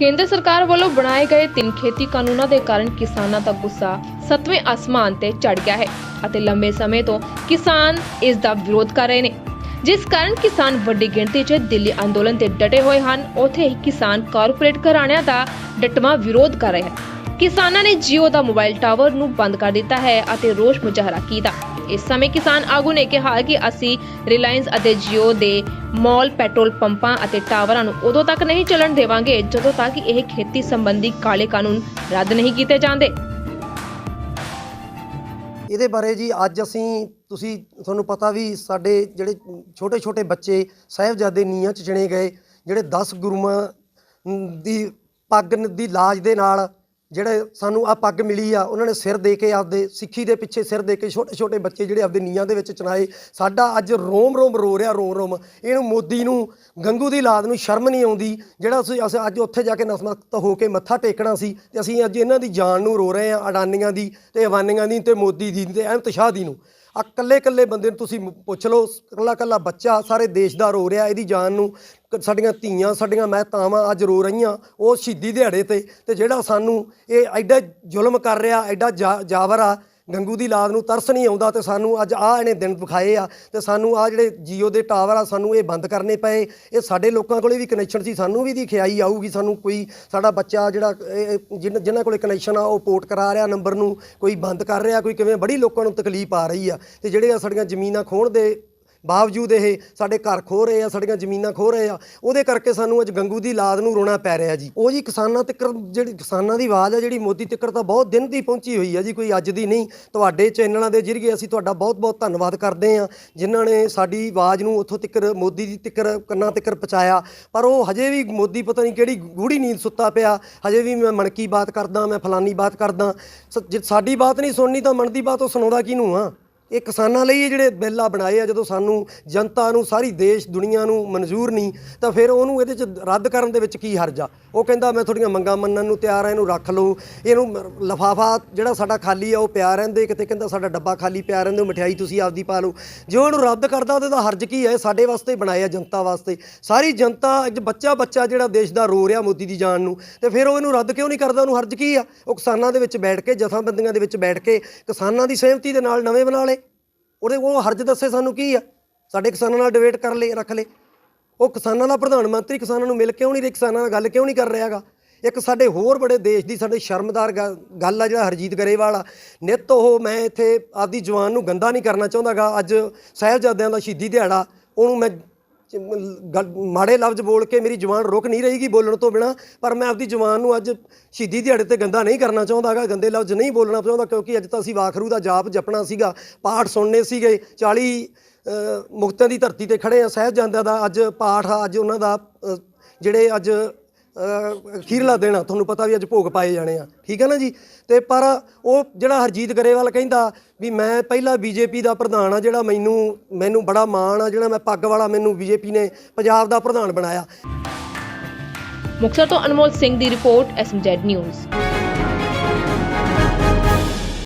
ਕੇਂਦਰ ਸਰਕਾਰ ਵੱਲੋਂ ਬਣਾਏ ਗਏ ਤਿੰਨ ਖੇਤੀ ਕਾਨੂੰਨਾਂ ਦੇ ਕਾਰਨ ਕਿਸਾਨਾਂ ਦਾ ਗੁੱਸਾ ਸੱਤਵੇਂ ਅਸਮਾਨ ਤੇ ਚੜ ਗਿਆ ਹੈ ਅਤੇ ਲੰਬੇ ਸਮੇਂ ਤੋਂ ਕਿਸਾਨ ਇਸ ਦਾ ਵਿਰੋਧ ਕਰ ਰਹੇ ਨੇ। ਜਿਸ ਕਾਰਨ ਕਿਸਾਨ ਵੱਡੀ ਗਿਣਤੀ 'ਚ ਦਿੱਲੀ ਅੰਦੋਲਨ ਤੇ ਡਟੇ ਹੋਏ ਹਨ। ਉੱਥੇ ਹੀ ਕਿਸਾਨ ਕਾਰਪੋਰੇਟ ਘਰਾਣਿਆਂ ਦਾ ਡਟਵਾਂ ਵਿਰੋਧ ਕਰ ਰਹੇ ਹਨ। ਕਿਸਾਨਾਂ ਨੇ ਜੀਓ ਦਾ ਮੋਬਾਈਲ ਟਾਵਰ ਨੂੰ ਬੰਦ ਕਰ ਦਿੱਤਾ ਹੈ ਅਤੇ ਰੋਸ ਮੁਜ਼ਾਹਰਾ ਕੀਤਾ। ਇਸ ਸਮੇਂ ਕਿਸਾਨ ਆਗੂ ਨੇ ਕਿਹਾ ਕਿ ਅਸੀਂ ਰਿਲਾਇੰਸ ਅਤੇ ਜੀਓ ਦੇ ਮਾਲ, ਪੈਟਰੋਲ ਪੰਪਾਂ ਅਤੇ ਟਾਵਰਾਂ ਨੂੰ ਉਦੋਂ ਤੱਕ ਨਹੀਂ ਚੱਲਣ ਦੇਵਾਂਗੇ ਜਦੋਂ ਤੱਕ ਇਹ ਖੇਤੀ ਸੰਬੰਧੀ ਕਾਲੇ ਕਾਨੂੰਨ ਰੱਦ ਨਹੀਂ ਕੀਤੇ ਜਾਂਦੇ। ਇਹਦੇ ਬਾਰੇ ਜੀ ਅੱਜ ਅਸੀਂ, ਤੁਸੀਂ, ਤੁਹਾਨੂੰ ਪਤਾ ਵੀ ਸਾਡੇ ਜਿਹੜੇ ਛੋਟੇ ਛੋਟੇ ਬੱਚੇ ਸਾਹਿਬਜ਼ਾਦੇ ਨੀਹਾਂ 'ਚ ਚਿਣੇ ਗਏ, ਜਿਹੜੇ 10 ਗੁਰੂਆਂ ਦੀ ਪੱਗ ਦੀ ਲਾਜ ਦੇ ਨਾਲ ਜਿਹੜੇ ਸਾਨੂੰ ਆ ਪੱਗ ਮਿਲੀ ਆ, ਉਹਨਾਂ ਨੇ ਸਿਰ ਦੇ ਕੇ ਆਪਦੇ ਸਿੱਖੀ ਦੇ ਪਿੱਛੇ ਸਿਰ ਦੇ ਕੇ ਛੋਟੇ ਛੋਟੇ ਬੱਚੇ ਜਿਹੜੇ ਆਪਦੇ ਨੀਹਾਂ ਦੇ ਵਿੱਚ ਚਨਾਏ ਸਾਡਾ ਅੱਜ ਰੋਮ ਰੋਮ ਰੋ ਰਿਹਾ, ਰੋਮ ਰੋਮ। ਇਹਨੂੰ ਮੋਦੀ ਨੂੰ, ਗੰਗੂ ਦੀ ਲਾਦ ਨੂੰ ਸ਼ਰਮ ਨਹੀਂ ਆਉਂਦੀ, ਜਿਹੜਾ ਅਸੀਂ ਅਸੀਂ, ਅੱਜ ਉੱਥੇ ਜਾ ਕੇ ਨਸਮਤ ਹੋ ਕੇ ਮੱਥਾ ਟੇਕਣਾ ਸੀ ਤੇ ਅਸੀਂ ਅੱਜ ਇਹਨਾਂ ਦੀ ਜਾਨ ਨੂੰ ਰੋ ਰਹੇ ਆ ਅਡਾਨੀਆਂ ਦੀ ਤੇ ਅਵਾਨੀਆਂ ਦੀ ਤੇ ਮੋਦੀ ਦੀ ਤੇ ਅਹਿਮਦ ਸ਼ਾਹ ਦੀ ਨੂੰ। ਆ ਕੱਲੇ ਕੱਲੇ ਬੰਦੇ ਨੂੰ ਤੁਸੀਂ ਪੁੱਛ ਲਓ, ਕੱਲਾ ਕੱਲਾ ਬੱਚਾ ਸਾਰੇ ਦੇਸ਼ ਦਾ ਰੋ ਰਿਹਾ, ਇਹਦੀ ਜਾਨ ਨੂੰ ਕ- ਸਾਡੀਆਂ ਧੀਆਂ, ਸਾਡੀਆਂ ਮਹਿਤਾਵਾਂ ਅੱਜ ਰੋ ਰਹੀਆਂ, ਉਹ ਸ਼ਹੀਦੀ ਦਿਹਾੜੇ ਤੇ ਤੇ ਜਿਹੜਾ ਸਾਨੂੰ ਇਹ ਐਡਾ ਜ਼ੁਲਮ ਕਰ ਰਿਹਾ, ਐਡਾ ਜਾ- ਜਾਵਰ ਆ ਗੰਗੂ ਦੀ ਲਾਦ ਨੂੰ ਤਰਸ ਨਹੀਂ ਆਉਂਦਾ ਤੇ ਸਾਨੂੰ ਅੱਜ ਆਹ ਇਹਨੇ ਦਿਨ ਵਿਖਾਏ ਆ ਤੇ ਸਾਨੂੰ ਆ ਜਿਹੜੇ ਜੀਓ ਦੇ ਟਾਵਰ ਆ, ਸਾਨੂੰ ਇਹ ਬੰਦ ਕਰਨੇ ਪਏ। ਇਹ ਸਾਡੇ ਲੋਕਾਂ ਕੋਲੇ ਵੀ ਕਨੈਕਸ਼ਨ ਸੀ, ਸਾਨੂੰ ਵੀ ਦੀ ਖਿਆਈ ਆਊਗੀ, ਸਾਨੂੰ ਕੋਈ ਸਾਡਾ ਬੱਚਾ ਜਿਹੜਾ, ਇਹ- ਇਹ ਜਿਨ੍ਹਾਂ ਜਿਨ੍ਹਾਂ ਕੋਲੇ ਕਨੈਕਸ਼ਨ ਆ, ਉਹ ਪੋਰਟ ਕਰਾ ਰਿਹਾ ਨੰਬਰ ਨੂੰ, ਕੋਈ ਬੰਦ ਕਰ ਰਿਹਾ, ਕੋਈ ਕਿਵੇਂ, ਬੜੀ ਲੋਕਾਂ ਨੂੰ ਤਕਲੀਫ ਆ ਰਹੀ ਆ। ਤੇ ਜਿਹੜੇ ਆ ਸਾਡੀਆਂ ਜ਼ਮੀਨਾਂ ਖੋਣ ਦੇ ਬਾਵਜੂਦ ਇਹ ਸਾਡੇ ਘਰ ਖੋ ਰਹੇ ਆ, ਸਾਡੀਆਂ ਜ਼ਮੀਨਾਂ ਖੋ ਰਹੇ ਆ, ਉਹਦੇ ਕਰਕੇ ਸਾਨੂੰ ਅੱਜ ਗੰਗੂ ਦੀ ਲਾਦ ਨੂੰ ਰੋਣਾ ਪੈ ਰਿਹਾ ਜੀ। ਉਹ ਜੀ ਕਿਸਾਨਾਂ ਤੱਕ, ਜਿਹੜੀ ਕਿਸਾਨਾਂ ਦੀ ਆਵਾਜ਼ ਆ, ਜਿਹੜੀ ਮੋਦੀ ਤੱਕ ਤਾਂ ਬਹੁਤ ਦਿਨ ਦੀ ਪਹੁੰਚੀ ਹੋਈ ਆ ਜੀ, ਕੋਈ ਅੱਜ ਦੀ ਨਹੀਂ। ਤੁਹਾਡੇ ਚੈਨਲਾਂ ਦੇ ਜਰੀਏ ਅਸੀਂ ਤੁਹਾਡਾ ਬਹੁਤ-ਬਹੁਤ ਧੰਨਵਾਦ ਕਰਦੇ ਆ ਜਿਨ੍ਹਾਂ ਨੇ ਸਾਡੀ ਆਵਾਜ਼ ਨੂੰ ਉੱਥੋਂ ਤੱਕ, ਮੋਦੀ ਦੀ ਤੱਕ, ਕੰਨਾਂ ਤੱਕ ਪਹੁੰਚਾਇਆ। ਪਰ ਉਹ ਹਜੇ ਵੀ ਮੋਦੀ ਪਤਾ ਨਹੀਂ ਕਿਹੜੀ ਗੂੜੀ ਨੀਂਦ ਸੁੱਤਾ ਪਿਆ। ਹਜੇ ਵੀ ਮੈਂ ਮਨ ਕੀ ਬਾਤ ਕਰਦਾ, ਮੈਂ ਫਲਾਨੀ ਬਾਤ ਕਰਦਾ। ਸ- ਜੇ ਸਾਡੀ ਬਾਤ ਨਹੀਂ ਸੁਣਨੀ ਤਾਂ ਮਨ ਦੀ ਬਾਤ ਉਹ ਸੁਣਾਉਂਦਾ ਕਿਹਨੂੰ ਆ? ਇਹ ਕਿਸਾਨਾਂ ਲਈ ਇਹ ਜਿਹੜੇ ਬਿੱਲ ਆ ਬਣਾਏ ਆ, ਜਦੋਂ ਸਾਨੂੰ ਜਨਤਾ ਨੂੰ, ਸਾਰੀ ਦੇਸ਼, ਦੁਨੀਆ ਨੂੰ ਮਨਜ਼ੂਰ ਨਹੀਂ, ਤਾਂ ਫਿਰ ਉਹਨੂੰ ਇਹਦੇ ਚ ਰੱਦ ਕਰਨ ਦੇ ਵਿੱਚ ਕੀ ਹਰਜ ਆ? ਉਹ ਕਹਿੰਦਾ, ਮੈਂ ਤੁਹਾਡੀਆਂ ਮੰਗਾਂ ਮੰਨਣ ਨੂੰ ਤਿਆਰ ਆ, ਇਹਨੂੰ ਰੱਖ ਲਓ। ਇਹਨੂੰ ਲਫਾਫਾ ਜਿਹੜਾ ਸਾਡਾ ਖਾਲੀ ਆ, ਉਹ ਪਿਆ ਰਹਿੰਦੇ, ਕਿਤੇ ਕਹਿੰਦਾ ਸਾਡਾ ਡੱਬਾ ਖਾਲੀ ਪਿਆ ਰਹਿੰਦੇ, ਉਹ ਮਠਿਆਈ ਤੁਸੀਂ ਆਪਦੀ ਪਾ ਲਓ। ਜੇ ਉਹਨੂੰ ਰੱਦ ਕਰਦਾ, ਉਹਦਾ ਤਾਂ ਹਰਜ ਕੀ ਹੈ ਇਹ ਸਾਡੇ ਵਾਸਤੇ ਬਣਾਏ ਆ, ਜਨਤਾ ਵਾਸਤੇ। ਸਾਰੀ ਜਨਤਾ ਅੱਜ ਬੱਚਾ ਬੱਚਾ ਜਿਹੜਾ ਦੇਸ਼ ਦਾ ਰੋ ਰਿਹਾ ਮੋਦੀ ਦੀ ਜਾਨ ਨੂੰ, ਤੇ ਫਿਰ ਉਹ ਇਹਨੂੰ ਰੱਦ ਕਿਉਂ ਨਹੀਂ ਕਰਦਾ? ਉਹਨੂੰ ਹਰਜ ਕੀ ਆ? ਉਹ ਕਿਸਾਨਾਂ ਦੇ ਵਿੱਚ ਬੈਠ ਕੇ, ਜਥਾਬੰਦੀਆਂ ਦੇ ਵਿੱਚ ਬੈਠ ਕੇ ਕਿਸਾਨਾਂ ਦੀ ਸਹਿਮਤੀ ਦੇ ਨਾਲ ਨਵੇਂ ਬਣਾ ਲਏ। ਉਹਦੇ ਕੋਲੋਂ ਹਰਜ ਦੱਸੇ ਸਾਨੂੰ ਕੀ ਆ? ਸਾਡੇ ਕਿਸਾਨਾਂ ਨਾਲ ਡਿਬੇਟ ਕਰ ਲੇ ਰੱਖ ਲੇ ਉਹ ਕਿਸਾਨਾਂ ਦਾ ਪ੍ਰਧਾਨ ਮੰਤਰੀ ਕਿਸਾਨਾਂ ਨੂੰ ਮਿਲ ਕਿਉਂ ਨਹੀਂ ਰਿਹਾ, ਕਿਸਾਨਾਂ ਨਾਲ ਗੱਲ ਕਿਉਂ ਨਹੀਂ ਕਰ ਰਿਹਾਗਾ ਇੱਕ ਸਾਡੇ ਹੋਰ ਬੜੇ ਦੇਸ਼ ਦੀ ਸਾਡੇ ਸ਼ਰਮਦਾਰ ਗ- ਗੱਲ ਆ ਜਿਹੜਾ ਹਰਜੀਤ ਗਰੇਵਾਲ ਆ। ਨਿੱਤ ਉਹ ਮੈਂ ਇੱਥੇ ਆਪਦੀ ਜਵਾਨ ਨੂੰ ਗੰਦਾ ਨਹੀਂ ਕਰਨਾ ਚਾਹੁੰਦਾਗਾ ਅੱਜ ਸਾਹਿਬਜ਼ਾਦਿਆਂ ਦਾ ਸ਼ਹੀਦੀ ਦਿਹਾੜਾ, ਉਹਨੂੰ ਮੈਂ ਮਾੜੇ ਲਫ਼ਜ਼ ਬੋਲ ਕੇ ਮੇਰੀ ਜਵਾਨ ਰੁਕ ਨਹੀਂ ਰਹੀਗੀ ਬੋਲਣ ਤੋਂ ਬਿਨਾ ਪਰ ਮੈਂ ਆਪਦੀ ਜਵਾਨ ਨੂੰ ਅੱਜ ਸ਼ਹੀਦੀ ਦਿਹਾੜੇ ਤੇ ਗੰਦਾ ਨਹੀਂ ਕਰਨਾ ਚਾਹੁੰਦਾਗਾ ਗੰਦੇ ਲਫ਼ਜ਼ ਨਹੀਂ ਬੋਲਣਾ ਚਾਹੁੰਦਾ ਕਿਉਂਕਿ ਅੱਜ ਤਾਂ ਅਸੀਂ ਵਾਖਰੂ ਦਾ ਜਾਪ ਜਪਣਾ ਸੀਗਾ ਪਾਠ ਸੁਣਨੇ ਸੀਗੇ 40 ਅ, ਮੁਕਤਾਂ ਦੀ ਧਰਤੀ ਤੇ ਖੜੇ ਆ ਸਾਹਿਬਜ਼ਾਦਿਆਂ ਦਾ ਅੱਜ ਪਾਠ ਆ ਅੱਜ ਉਹਨਾਂ ਦਾ ਜਿਹੜੇ ਅੱਜ ਅਖੀਰਲਾ ਦਿਨ ਆ ਤੁਹਾਨੂੰ ਪਤਾ ਵੀ ਅੱਜ ਭੋਗ ਪਾਏ ਜਾਣੇ ਆ। ਠੀਕ ਹੈ ਨਾ ਜੀ? ਤੇ ਪਰ ਉਹ ਜਿਹੜਾ ਹਰਜੀਤ ਗਰੇਵਾਲ ਕਹਿੰਦਾ ਵੀ ਮੈਂ ਪਹਿਲਾ ਬੀਜੇਪੀ ਦਾ ਪ੍ਰਧਾਨ ਆ, ਜਿਹੜਾ ਮੈਨੂੰ ਮੈਨੂੰ ਬੜਾ ਮਾਣ ਆ, ਜਿਹੜਾ ਮੈਂ ਪੱਗ ਵਾਲਾ ਮੈਨੂੰ ਬੀਜੇਪੀ ਨੇ ਪੰਜਾਬ ਦਾ ਪ੍ਰਧਾਨ ਬਣਾਇਆ। ਮੁਕਤਸਰ ਤੋਂ ਅਨਮੋਲ ਸਿੰਘ ਦੀ ਰਿਪੋਰਟ ਐਸਐਮਜ਼ੈਡ ਨਿਊਜ਼।